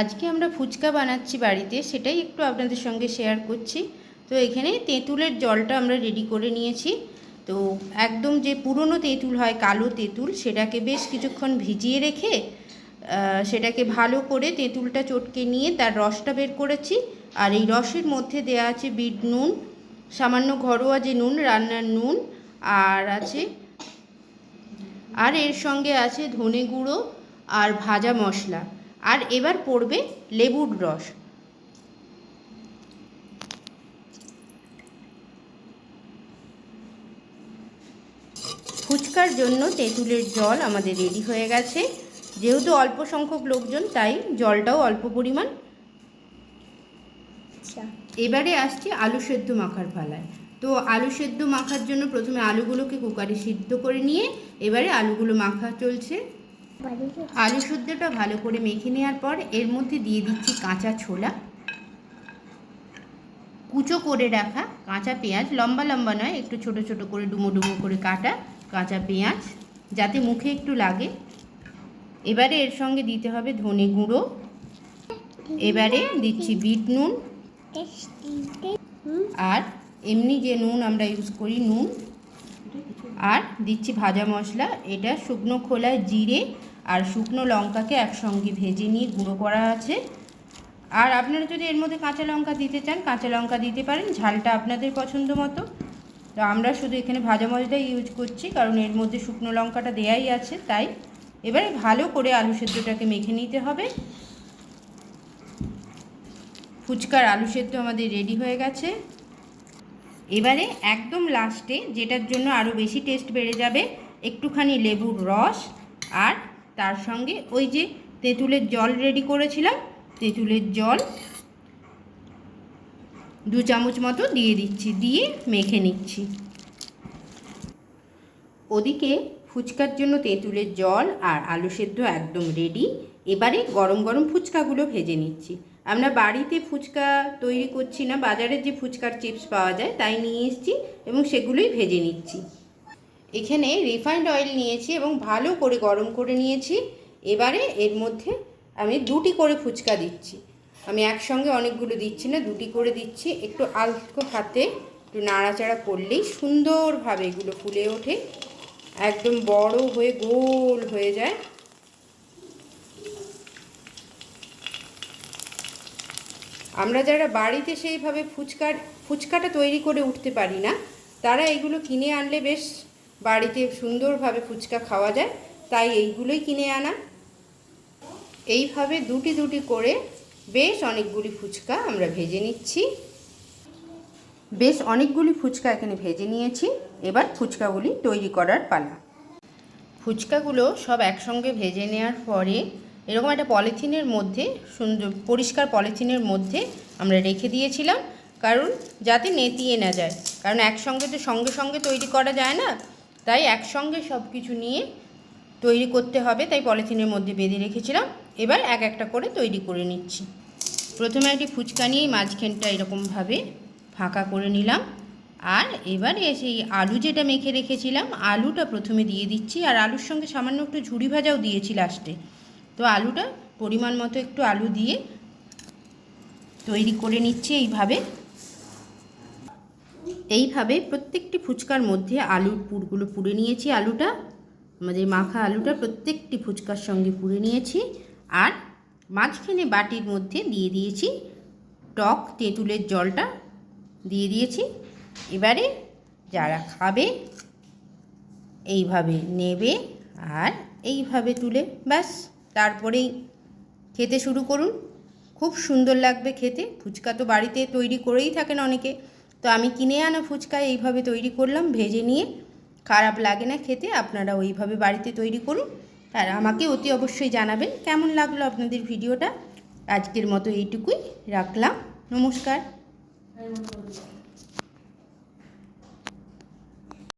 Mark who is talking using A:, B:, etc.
A: আজকে আমরা ফুচকা বানাচ্ছি বাড়িতে, সেটাই একটু আপনাদের সঙ্গে শেয়ার করছি। তো এখানে তেঁতুলের জলটা আমরা রেডি করে নিয়েছি। তো একদম যে পুরনো তেঁতুল হয়, কালো তেঁতুল, সেটাকে বেশ কিছুক্ষণ ভিজিয়ে রেখে সেটাকে ভালো করে তেঁতুলটা চটকে নিয়ে তার রসটা বের করেছি। আর এই রসের মধ্যে দেওয়া আছে বিট নুন, সামান্য ঘরোয়া যে নুন, রান্নার নুন, আর আছে, আর এর সঙ্গে আছে ধনে গুঁড়ো আর ভাজা মশলা। আর এবার পড়বে লেবুর রস। ফুচকার জন্য তেঁতুলের জল আমাদের রেডি হয়ে গেছে। যেহেতু অল্প সংখ্যক লোকজন তাই জলটাও অল্প পরিমাণ।
B: আচ্ছা।
A: এবারে আসছে আলু সেদ্ধ মাখার পালায়। তো আলু সেদ্ধ মাখার জন্য প্রথমে আলুগুলোকে কুকারে সিদ্ধ করে নিয়ে এবারে আলুগুলো মাখা চলছে। আলু সেদ্ধটা ভালো করে মেখে নেওয়ার পর এর মধ্যে দিয়ে দিচ্ছি কাঁচা ছোলা। কুচো করে রাখা কাঁচা পেঁয়াজ, লম্বা লম্বা নয়, একটু ছোট ছোট করে ডুমো ডুমো করে কাটা কাঁচা পেঁয়াজ, যাতে মুখে একটু লাগে। এবারে এর সঙ্গে দিতে হবে ধনে গুঁড়ো। এবারে দিচ্ছি বিট নুন। আর এমনি যে নুন আমরা ইউজ করি, নুন। আর দিচ্ছি ভাজা মশলা, এটা শুকনো খোলায় জিরে আর শুকনো লঙ্কাকে একসঙ্গে ভেজে নিয়ে গুঁড়ো করা আছে। আর আপনারা যদি এর মধ্যে কাঁচা লঙ্কা দিতে চান, কাঁচা লঙ্কা দিতে পারেন, ঝালটা আপনাদের পছন্দ মতো। তো আমরা শুধু এখানে ভাজা মশলাই ইউজ করছি, কারণ এর মধ্যে শুকনো লঙ্কাটা দেয়াই আছে, তাই এবারে ভালো করে আলু সেদ্ধটাকে মেখে নিতে হবে। ফুচকার আলু সেদ্ধ আমাদের রেডি হয়ে গেছে। এবারে একদম লাস্টে যেটার জন্য আরও বেশি টেস্ট বেড়ে যাবে, একটুখানি লেবুর রস আর তার সঙ্গে ওই যে তেঁতুলের জল রেডি করেছিলাম, তেঁতুলের জল দু চামচ মতো দিয়ে দিচ্ছি, দিয়ে মেখে নিচ্ছি। ওদিকে ফুচকার জন্য তেঁতুলের জল আর আলু সেদ্ধ একদম রেডি এবারে গরম গরম ফুচকাগুলো ভেজে নিচ্ছি। আমরা বাড়িতে ফুচকা তৈরি করছি না, বাজারে যে ফুচকার চিপস পাওয়া যায় তাই নিয়ে এসেছি এবং সেগুলোই ভেজে নিচ্ছি। এখানে রিফাইন্ড অয়েল নিয়েছি এবং ভালো করে গরম করে নিয়েছি। এবারে এর মধ্যে আমি দুটি করে ফুচকা দিচ্ছি। আমি একসঙ্গে অনেকগুলো দিচ্ছি না, দুটি করে দিচ্ছি। একটু আলতো হাতে একটু নাড়াচাড়া করলেই সুন্দরভাবে এগুলো ফুলে ওঠে। একদম বড় হয়ে গোল হয়ে যায়। আমরা যারা বাড়িতে সেইভাবে ফুচকার, ফুচকাটা তৈরি করে উঠতে পারি না, তারা এগুলো কিনে আনলে বেশ বাড়িতে সুন্দরভাবে ফুচকা খাওয়া যায়, তাই এইগুলোই কিনে আনা। এইভাবে দুটি দুটি করে বেশ অনেকগুলি ফুচকা আমরা ভেজে নিচ্ছি। বেশ অনেকগুলি ফুচকা এখানে ভেজে নিয়েছি। এবার ফুচকাগুলি তৈরি করার পালা। ফুচকাগুলো সব একসঙ্গে ভেজে নেওয়ার পরে এরকম একটা পলিথিনের মধ্যে সুন্দর পরিষ্কার পলিথিনের মধ্যে আমরা রেখে দিয়েছিলাম। কারণ যাতে নেতিয়ে না যায়। কারণ একসঙ্গে তো সঙ্গে সঙ্গে তৈরি করা যায় না। তাই একসঙ্গে সব কিছু নিয়ে তৈরি করতে হবে, তাই পলিথিনের মধ্যে বেঁধে রেখেছিলাম। এবার এক একটা করে তৈরি করে নিচ্ছি। প্রথমে একটি ফুচকা নিয়েই মাঝখানটা এরকমভাবে ফাঁকা করে নিলাম। আর এবারে সেই আলু যেটা মেখে রেখেছিলাম, আলুটা প্রথমে দিয়ে দিচ্ছি। আর আলুর সঙ্গে সামান্য একটু ঝুড়ি ভাজাও দিয়েছি লাস্টে। তো আলুটা পরিমাণ মতো একটু আলু দিয়ে তৈরি করে নিচ্ছি এইভাবে। এইভাবে প্রত্যেকটি ফুচকার মধ্যে আলুর পুরগুলো পুড়ে নিয়েছি আলুটা। আমাদের মাখা আলুটা প্রত্যেকটি ফুচকার সঙ্গে পুড়ে নিয়েছি। আর মাঝখানে বাটির মধ্যে দিয়ে দিয়েছি টক তেঁতুলের জলটা দিয়ে দিয়েছি। এবারে যারা খাবে এইভাবে নেবে আর এইভাবে তুলে ব্যাস, তারপরেই খেতে শুরু করুন। খুব সুন্দর লাগবে খেতে। ফুচকা তো বাড়িতে তৈরি করেই থাকেন অনেকে। তো আমি কিনে আনা ফুচকা এইভাবে তৈরি করলাম, ভেজে নিয়ে। খারাপ লাগে না খেতে, আপনারা ওইভাবে বাড়িতে তৈরি করুন। আর আমাকে অতি অবশ্যই জানাবেন কেমন লাগল আপনাদের ভিডিওটা। আজকের মতো এইটুকুই, রাখলাম। নমস্কার।